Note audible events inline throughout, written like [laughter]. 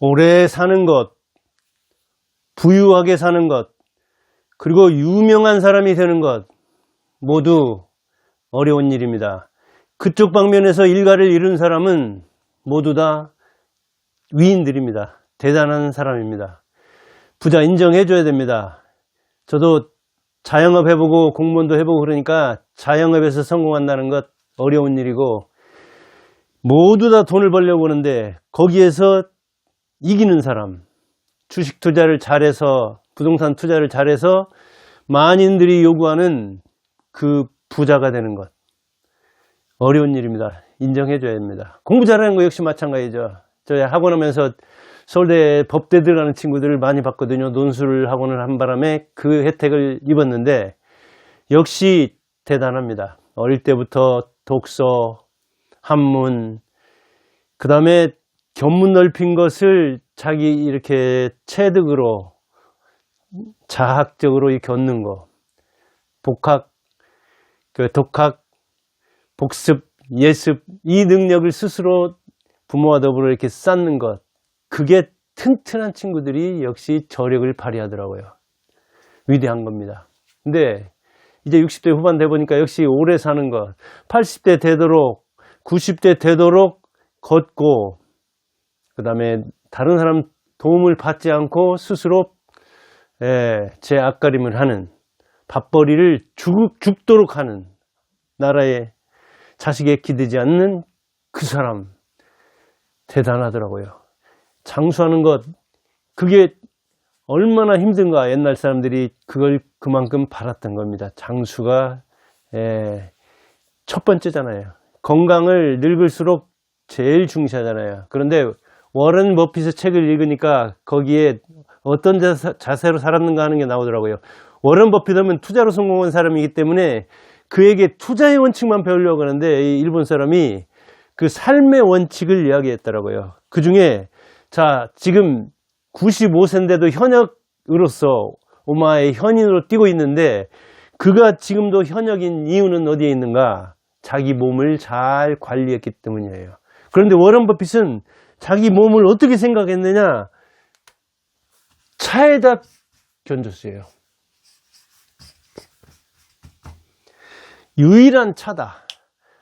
오래 사는 것, 부유하게 사는 것, 그리고 유명한 사람이 되는 것, 모두 어려운 일입니다. 그쪽 방면에서 일가를 이룬 사람은 모두 다 위인들입니다. 대단한 사람입니다. 부자 인정해줘야 됩니다. 저도 자영업 해보고 공무원도 해보고 그러니까 자영업에서 성공한다는 것 어려운 일이고 모두 다 돈을 벌려고 하는데 거기에서 이기는 사람, 주식 투자를 잘해서 부동산 투자를 잘해서 만인들이 요구하는 그 부자가 되는 것 어려운 일입니다. 인정해줘야 됩니다. 공부 잘하는 거 역시 마찬가지죠. 저 학원 하면서 서울대 법대 들어가는 친구들을 많이 봤거든요. 논술 학원을 한 바람에 그 혜택을 입었는데 역시 대단합니다. 어릴 때부터 독서, 한문, 그 다음에 견문 넓힌 것을 자기 이렇게 체득으로 자학적으로 겪는 거, 복학, 그 독학, 복습, 예습, 이 능력을 스스로 부모와 더불어 이렇게 쌓는 것, 그게 튼튼한 친구들이 역시 저력을 발휘하더라고요. 위대한 겁니다. 근데 이제 60대 후반 돼 보니까 역시 오래 사는 것, 80대 되도록, 90대 되도록 걷고, 그 다음에 다른 사람 도움을 받지 않고 스스로 예, 제 앞가림을 하는 밥벌이를 죽, 죽도록 하는 나라의 자식에 기대지 않는 그 사람 대단하더라고요. 장수하는 것 그게 얼마나 힘든가 옛날 사람들이 그걸 그만큼 바랐던 겁니다. 장수가 예, 첫 번째잖아요. 건강을 늙을수록 제일 중시하잖아요. 그런데 워런 버핏의 책을 읽으니까 거기에 어떤 자세, 자세로 살았는가 하는 게 나오더라고요. 워런 버핏 하면 투자로 성공한 사람이기 때문에 그에게 투자의 원칙만 배우려고 하는데 이 일본 사람이 그 삶의 원칙을 이야기했더라고요. 그 중에 자 지금 95세인데도 현역으로서 오마의 현인으로 뛰고 있는데 그가 지금도 현역인 이유는 어디에 있는가? 자기 몸을 잘 관리했기 때문이에요. 그런데 워런 버핏은 자기 몸을 어떻게 생각했느냐? 차에다 견줬어요. 유일한 차다.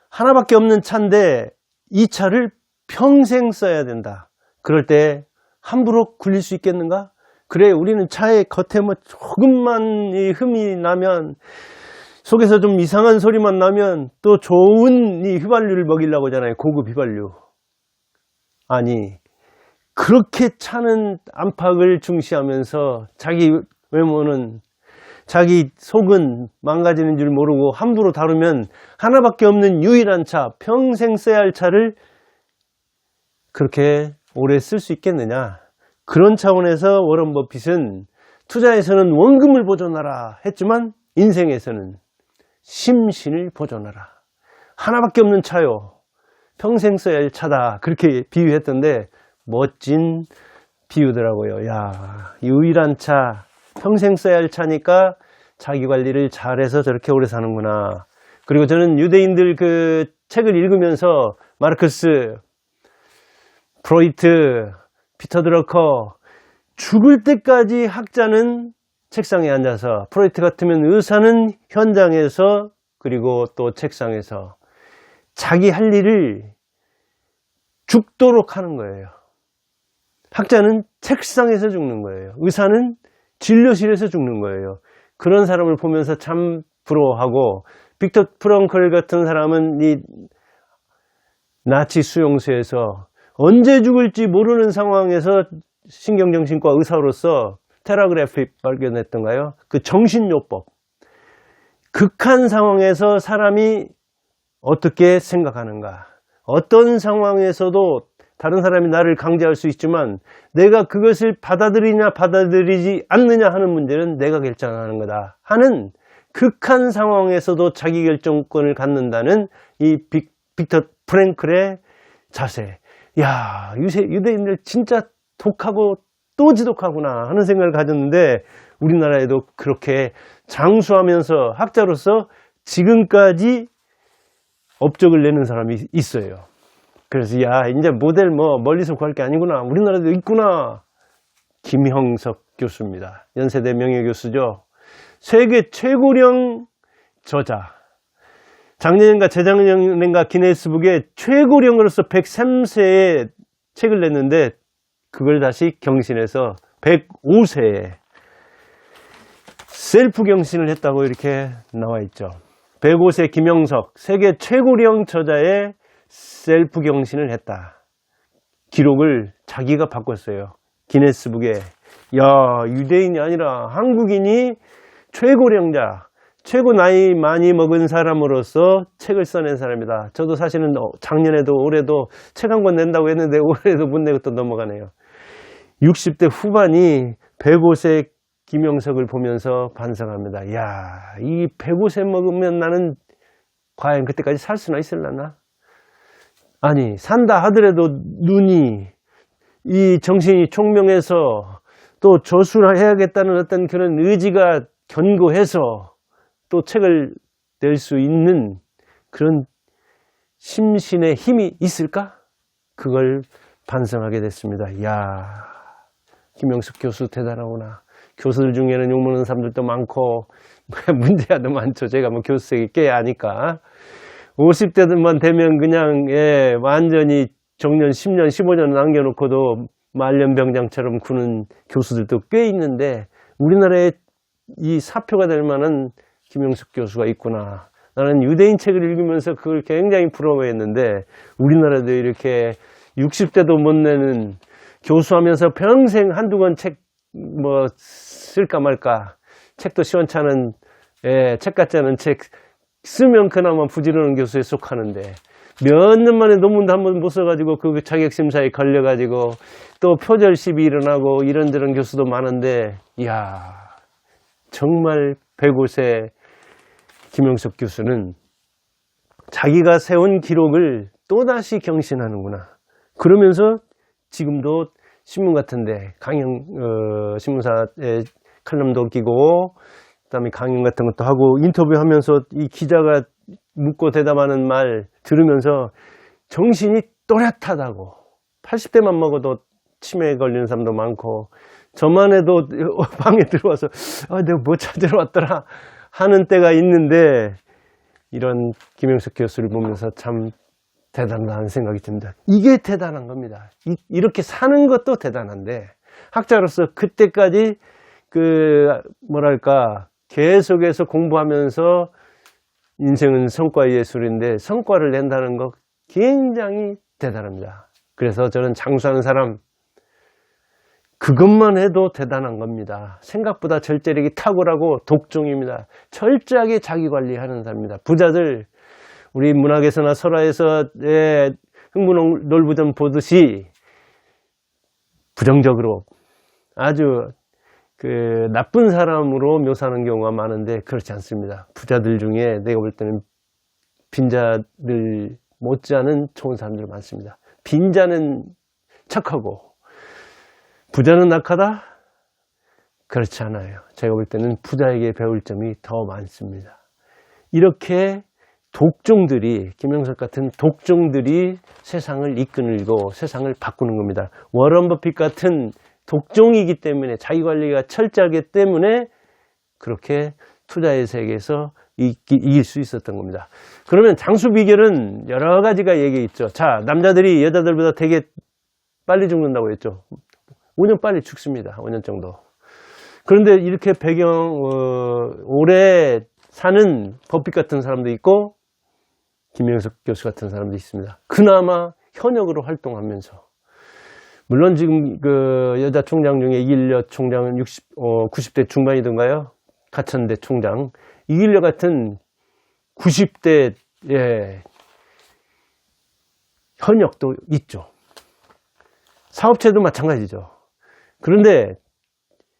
하나밖에 없는 차인데 이 차를 평생 써야 된다. 그럴 때 함부로 굴릴 수 있겠는가? 그래, 우리는 차에 겉에 뭐 조금만 이 흠이 나면 속에서 좀 이상한 소리만 나면 또 좋은 이 휘발유를 먹이려고 하잖아요. 고급 휘발유. 아니, 그렇게 차는 안팎을 중시하면서 자기 외모는 자기 속은 망가지는 줄 모르고 함부로 다루면 하나밖에 없는 유일한 차, 평생 써야 할 차를 그렇게 오래 쓸 수 있겠느냐. 그런 차원에서 워런 버핏은 투자에서는 원금을 보존하라 했지만 인생에서는 심신을 보존하라. 하나밖에 없는 차요. 평생 써야 할 차다. 그렇게 비유했던데 멋진 비유더라고요. 야, 유일한 차, 평생 써야 할 차니까 자기 관리를 잘해서 저렇게 오래 사는구나. 그리고 저는 유대인들 그 책을 읽으면서 마르크스, 프로이트, 피터 드러커 죽을 때까지 학자는 책상에 앉아서 프로이트 같으면 의사는 현장에서 그리고 또 책상에서 자기 할 일을 죽도록 하는 거예요. 학자는 책상에서 죽는 거예요. 의사는 진료실에서 죽는 거예요. 그런 사람을 보면서 참 부러워하고 빅터 프랑클 같은 사람은 이 나치 수용소에서 언제 죽을지 모르는 상황에서 신경정신과 의사로서 테라그래피 발견했던가요? 그 정신요법. 극한 상황에서 사람이 어떻게 생각하는가. 어떤 상황에서도 다른 사람이 나를 강제할 수 있지만 내가 그것을 받아들이냐 받아들이지 않느냐 하는 문제는 내가 결정하는 거다 하는 극한 상황에서도 자기 결정권을 갖는다는 이 빅, 빅터 프랭클의 자세. 야, 유세, 유대인들 진짜 독하고 또 지독하구나 하는 생각을 가졌는데 우리나라에도 그렇게 장수하면서 학자로서 지금까지 업적을 내는 사람이 있어요. 그래서 야 이제 모델 뭐 멀리서 구할 게 아니구나. 우리나라도 있구나. 김형석 교수입니다. 연세대 명예교수죠. 세계 최고령 저자. 작년인가 재작년인가 기네스북에 최고령으로서 103세에 책을 냈는데 그걸 다시 경신해서 105세에 셀프 경신을 했다고 이렇게 나와 있죠. 105세 김영석 세계 최고령 저자의 셀프 경신을 했다. 기록을 자기가 바꿨어요. 기네스북에 야 유대인이 아니라 한국인이 최고령자 최고 나이 많이 먹은 사람으로서 책을 써낸 사람이다. 저도 사실은 어, 작년에도 올해도 책 한 권 낸다고 했는데 [laughs] 올해도 못 내고 또 넘어가네요. 60대 후반이 105세 김영석을 보면서 반성합니다. 야, 이 105세 먹으면 나는 과연 그때까지 살 수나 있을라나? 아니, 산다 하더라도 눈이 이 정신이 총명해서 또 조수해야겠다는 어떤 그런 의지가 견고해서 또 책을 낼 수 있는 그런 심신의 힘이 있을까? 그걸 반성하게 됐습니다. 야 김영숙 교수 대단하구나. 교수들 중에는 욕 먹는 사람들도 많고, [laughs] 문제야도 많죠. 제가 뭐 교수생이 꽤 아니까. 50대들만 되면 그냥, 예, 완전히 정년 10년, 15년 남겨놓고도 말년병장처럼 구는 교수들도 꽤 있는데, 우리나라에 이 사표가 될 만한 김영숙 교수가 있구나. 나는 유대인 책을 읽으면서 그걸 굉장히 부러워했는데 우리나라도 이렇게 60대도 못 내는 교수하면서 평생 한두 권 책 뭐 쓸까 말까 책도 시원찮은 예, 책 같지 않은 책 쓰면 그나마 부지런한 교수에 속하는데 몇 년 만에 논문도 한 번 못 써가지고 그 자격심사에 걸려가지고 또 표절 시비 일어나고 이런저런 교수도 많은데 이야 정말 105세 김영석 교수는 자기가 세운 기록을 또다시 경신하는구나. 그러면서 지금도 신문 같은데 강연 어, 신문사에 칼럼도 끼고 그다음에 강연 같은 것도 하고 인터뷰하면서 이 기자가 묻고 대답하는 말 들으면서 정신이 또렷하다고 80대만 먹어도 치매에 걸리는 사람도 많고 저만 해도 [laughs] 방에 들어와서 아, 내가 뭐 찾으러 왔더라 하는 때가 있는데 이런 김영석 교수를 보면서 참 대단하다는 생각이 듭니다. 이게 대단한 겁니다. 이, 렇게 사는 것도 대단한데 학자로서 그때까지 그 뭐랄까 계속해서 공부하면서 인생은 성과 예술인데 성과를 낸다는 것 굉장히 대단합니다. 그래서 저는 장수하는 사람 그것만 해도 대단한 겁니다. 생각보다 절제력이 탁월하고 독종입니다. 철저하게 자기 관리하는 사람입니다. 부자들 우리 문학에서나 설화에서 예, 흥분 놀부전 보듯이 부정적으로 아주 그 나쁜 사람으로 묘사하는 경우가 많은데 그렇지 않습니다. 부자들 중에 내가 볼 때는 빈자들 못지않은 좋은 사람들 많습니다. 빈자는 착하고 부자는 악하다? 그렇지 않아요. 제가 볼 때는 부자에게 배울 점이 더 많습니다. 이렇게 독종들이, 김영석 같은 독종들이 세상을 이끌고 세상을 바꾸는 겁니다. 워런 버핏 같은 독종이기 때문에 자기 관리가 철저하기 때문에 그렇게 투자의 세계에서 이길 수 있었던 겁니다. 그러면 장수 비결은 여러 가지가 얘기 있죠. 자, 남자들이 여자들보다 되게 빨리 죽는다고 했죠. 5년 빨리 죽습니다. 5년 정도. 그런데 이렇게 배경, 어, 오래 사는 법빛 같은 사람도 있고, 김영석 교수 같은 사람도 있습니다. 그나마 현역으로 활동하면서. 물론 지금 그 여자 총장 중에 이길려 총장은 60, 어, 90대 중반이던가요? 가천대 총장. 이길려 같은 90대, 예, 현역도 있죠. 사업체도 마찬가지죠. 그런데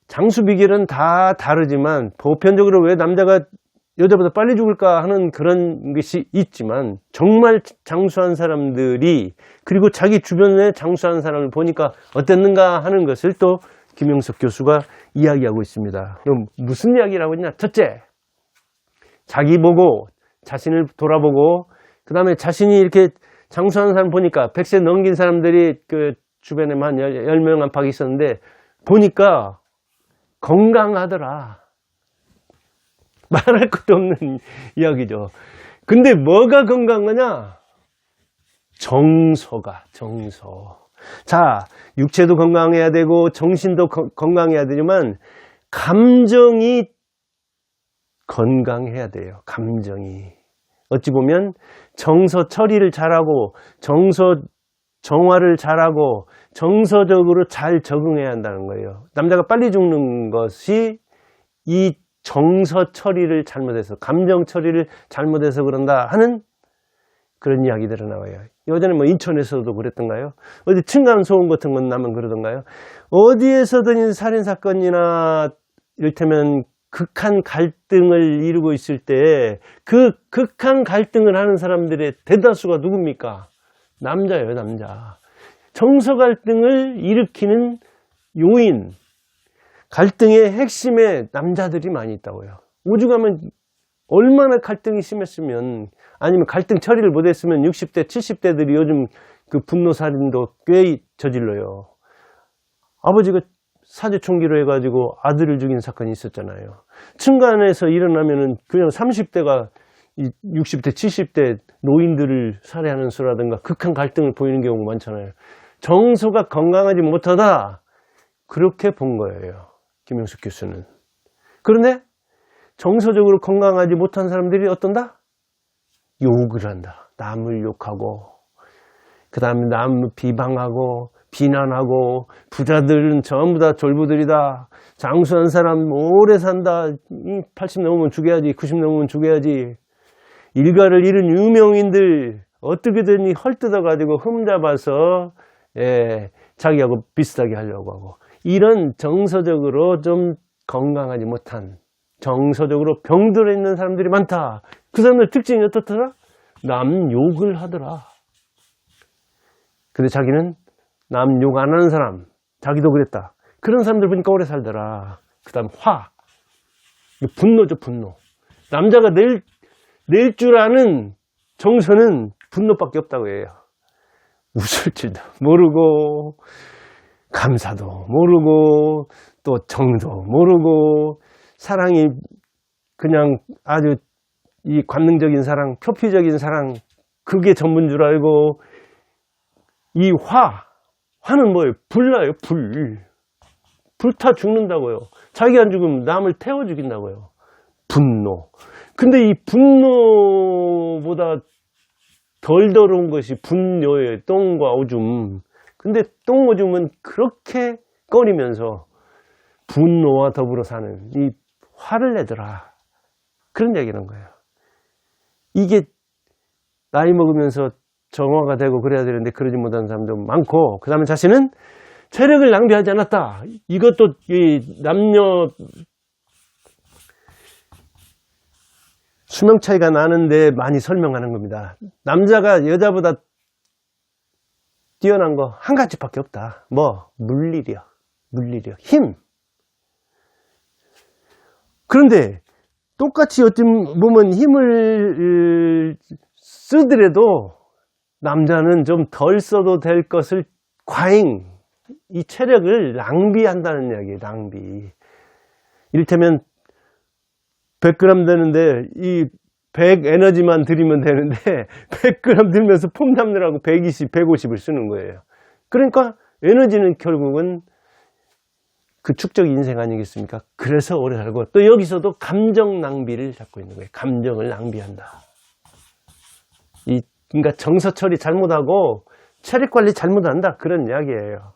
장수 비결은 다 다르지만 보편적으로 왜 남자가 여자보다 빨리 죽을까 하는 그런 것이 있지만 정말 장수한 사람들이 그리고 자기 주변에 장수한 사람을 보니까 어땠는가 하는 것을 또 김영석 교수가 이야기하고 있습니다. 그럼 무슨 이야기라고 했냐? 첫째, 자기 보고 자신을 돌아보고 그 다음에 자신이 이렇게 장수하는 사람 보니까 100세 넘긴 사람들이 그 주변에만 10명 안팎 있었는데 보니까 건강하더라. [laughs] 말할 것도 없는 이야기죠. 근데 뭐가 건강하냐? 정서가, 정서. 자, 육체도 건강해야 되고, 정신도 거- 건강해야 되지만, 감정이 건강해야 돼요. 감정이. 어찌 보면, 정서 처리를 잘하고, 정서 정화를 잘하고, 정서적으로 잘 적응해야 한다는 거예요. 남자가 빨리 죽는 것이 이 정서 처리를 잘못해서, 감정 처리를 잘못해서 그런다 하는 그런 이야기들이 나와요. 예전에 뭐 인천에서도 그랬던가요? 어디 층간소음 같은 건 나면 그러던가요? 어디에서든 살인사건이나 이를테면 극한 갈등을 이루고 있을 때 그 극한 갈등을 하는 사람들의 대다수가 누굽니까? 남자예요, 남자. 정서 갈등을 일으키는 요인, 갈등의 핵심에 남자들이 많이 있다고요. 오죽하면 얼마나 갈등이 심했으면 아니면 갈등 처리를 못했으면 60대, 70대들이 요즘 그 분노 살인도 꽤 저질러요. 아버지가 사제 총기로 해가지고 아들을 죽인 사건이 있었잖아요. 층간에서 일어나면은 그냥 30대가 60대, 70대 노인들을 살해하는 수라든가 극한 갈등을 보이는 경우가 많잖아요. 정서가 건강하지 못하다. 그렇게 본 거예요. 김영숙 교수는. 그런데 정서적으로 건강하지 못한 사람들이 어떤다? 욕을 한다. 남을 욕하고, 그 다음에 남을 비방하고, 비난하고, 부자들은 전부 다 졸부들이다. 장수한 사람 오래 산다. 80 넘으면 죽여야지. 90 넘으면 죽여야지. 일가를 잃은 유명인들 어떻게든 헐뜯어가지고 흠잡아서, 예, 자기하고 비슷하게 하려고 하고. 이런 정서적으로 좀 건강하지 못한 정서적으로 병들어 있는 사람들이 많다. 그 사람들 특징이 어떻더라? 남 욕을 하더라. 근데 자기는 남 욕 안 하는 사람, 자기도 그랬다. 그런 사람들 보니까 오래 살더라. 그 다음 화. 분노죠, 분노. 남자가 낼, 낼 줄 아는 정서는 분노밖에 없다고 해요. [laughs] 웃을 줄도 모르고, 감사도 모르고, 또 정도 모르고, 사랑이 그냥 아주 이 관능적인 사랑, 표피적인 사랑, 그게 전부인 줄 알고, 이 화, 화는 뭐예요? 불나요, 불. 불타 죽는다고요. 자기 안 죽으면 남을 태워 죽인다고요. 분노. 근데 이 분노보다 덜 더러운 것이 분뇨예요. 똥과 오줌. 근데 똥, 오줌은 그렇게 꺼리면서 분노와 더불어 사는 이 화를 내더라. 그런 얘기는 거예요. 이게 나이 먹으면서 정화가 되고 그래야 되는데 그러지 못한 사람도 많고 그 다음에 자신은 체력을 낭비하지 않았다. 이것도 이 남녀 수명 차이가 나는데 많이 설명하는 겁니다. 남자가 여자보다 뛰어난 거 한 가지밖에 없다. 뭐 물리력, 물리력, 힘. 그런데 똑같이 어찌 보면 힘을 쓰더라도 남자는 좀 덜 써도 될 것을 과잉, 이 체력을 낭비한다는 이야기예요, 낭비. 이를테면 100g 되는데 이 100 에너지만 들이면 되는데 [laughs] 100g 들면서 폼 잡느라고 120, 150을 쓰는 거예요. 그러니까 에너지는 결국은 그 축적 인생 아니겠습니까? 그래서 오래 살고 또 여기서도 감정 낭비를 잡고 있는 거예요. 감정을 낭비한다. 이 그러니까 정서 처리 잘못하고 체력 관리 잘못한다 그런 이야기예요.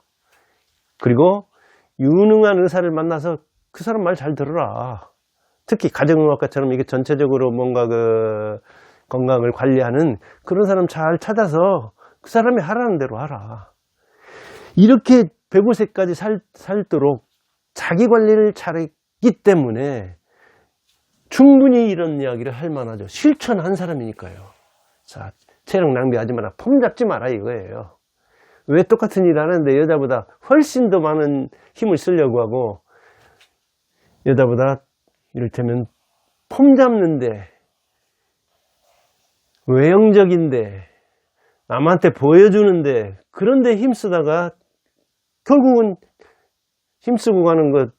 그리고 유능한 의사를 만나서 그 사람 말 잘 들어라. 특히 가정의학과처럼 이게 전체적으로 뭔가 그 건강을 관리하는 그런 사람 잘 찾아서 그 사람이 하라는 대로 하라. 이렇게 105세까지 살, 살도록 자기 관리를 잘했기 때문에 충분히 이런 이야기를 할 만하죠. 실천한 사람이니까요. 자, 체력 낭비하지 마라. 폼 잡지 마라 이거예요. 왜 똑같은 일 하는데 여자보다 훨씬 더 많은 힘을 쓰려고 하고 여자보다 이를테면 폼 잡는데 외형적인데 남한테 보여주는데 그런데 힘쓰다가 결국은 힘쓰고 가는 것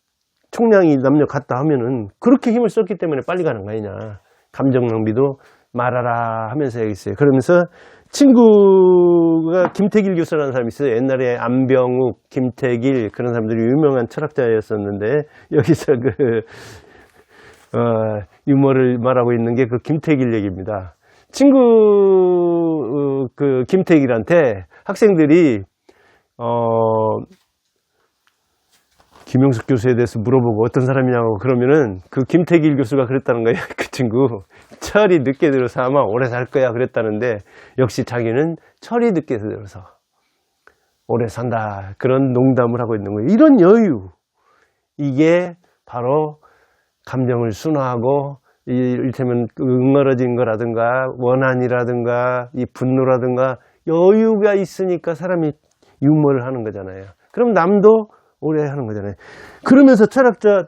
총량이 남녀 같다 하면은 그렇게 힘을 썼기 때문에 빨리 가는 거 아니냐. 감정 낭비도 말아라 하면서 얘기했어요. 그러면서 친구가 김태길 교수라는 사람이 있어요. 옛날에 안병욱, 김태길 그런 사람들이 유명한 철학자였었는데 여기서 그 어, 유머를 말하고 있는 게 그 김태길 얘기입니다. 친구 어, 그 김태길한테 학생들이 어 김용석 교수에 대해서 물어보고 어떤 사람이냐고 그러면은 그 김태길 교수가 그랬다는 거예요. [laughs] 그 친구 철이 늦게 들어서 아마 오래 살 거야 그랬다는데 역시 자기는 철이 늦게 들어서 오래 산다 그런 농담을 하고 있는 거예요. 이런 여유 이게 바로 감정을 순화하고 이 이를테면 그 응어러진 거라든가 원한이라든가 이 분노라든가 여유가 있으니까 사람이 유머를 하는 거잖아요. 그럼 남도 오래 하는 거잖아요. 그러면서 철학자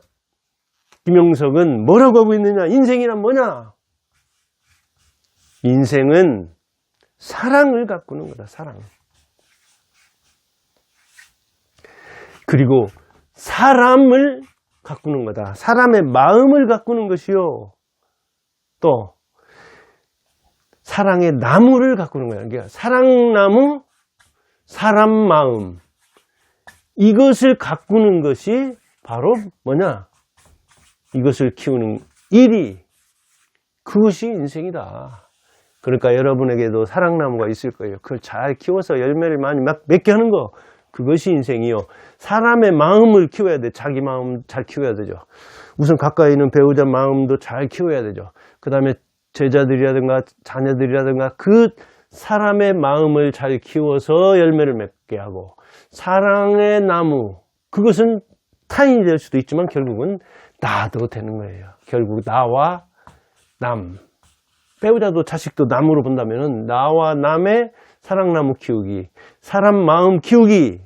김영석은 뭐라고 하고 있느냐? 인생이란 뭐냐? 인생은 사랑을 가꾸는 거다, 사랑. 그리고 사람을 가꾸는 거다. 사람의 마음을 가꾸는 것이요. 또, 사랑의 나무를 가꾸는 거야. 그러니까 사랑나무, 사람 마음. 이것을 가꾸는 것이 바로 뭐냐? 이것을 키우는 일이 그것이 인생이다. 그러니까 여러분에게도 사랑나무가 있을 거예요. 그걸 잘 키워서 열매를 많이 막 맺게 하는 거. 그것이 인생이요. 사람의 마음을 키워야 돼. 자기 마음 잘 키워야 되죠. 우선 가까이 있는 배우자 마음도 잘 키워야 되죠. 그 다음에 제자들이라든가 자녀들이라든가 그 사람의 마음을 잘 키워서 열매를 맺게 하고 사랑의 나무 그것은 타인이 될 수도 있지만 결국은 나도 되는 거예요. 결국 나와 남 배우자도 자식도 남으로 본다면은 나와 남의 사랑나무 키우기 사람 마음 키우기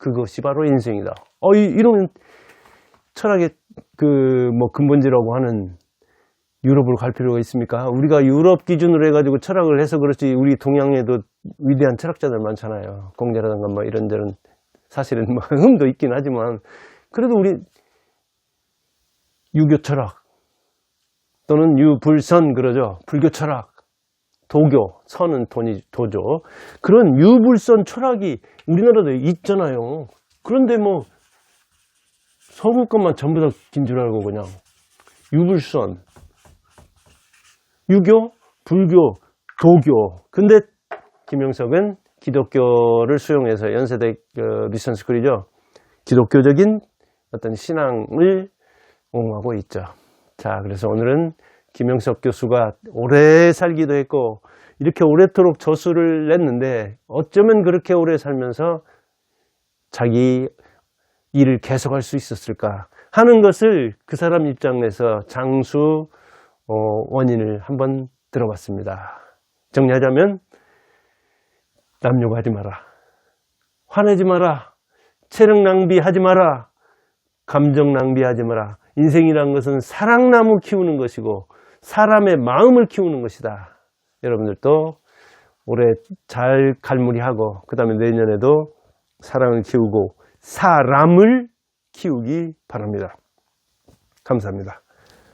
그것이 바로 인생이다. 어 이, 이런 철학의 그 뭐 근본지라고 하는 유럽으로 갈 필요가 있습니까? 우리가 유럽 기준으로 해가지고 철학을 해서 그렇지 우리 동양에도 위대한 철학자들 많잖아요. 공자라든가 뭐 이런저런 사실은 뭐 [laughs] 흠도 있긴 하지만 그래도 우리 유교 철학 또는 유불선 그러죠. 불교 철학 도교 선은 돈이 도죠. 그런 유불선 철학이 우리나라도 있잖아요. 그런데 뭐 서구 것만 전부 다 긴 줄 알고 그냥 유불선 유교, 불교, 도교. 근데 김영석은 기독교를 수용해서 연세대 그 미션 스쿨이죠. 기독교적인 어떤 신앙을 옹호하고 있죠. 자, 그래서 오늘은 김영석 교수가 오래 살기도 했고 이렇게 오래도록 저수를 냈는데 어쩌면 그렇게 오래 살면서 자기 일을 계속할 수 있었을까 하는 것을 그 사람 입장에서 장수 어, 원인을 한번 들어봤습니다. 정리하자면 남욕하지 마라. 화내지 마라. 체력 낭비하지 마라. 감정 낭비하지 마라. 인생이란 것은 사랑나무 키우는 것이고 사람의 마음을 키우는 것이다. 여러분들도 올해 잘 갈무리하고 그 다음에 내년에도 사랑을 키우고 사람을 키우기 바랍니다. 감사합니다.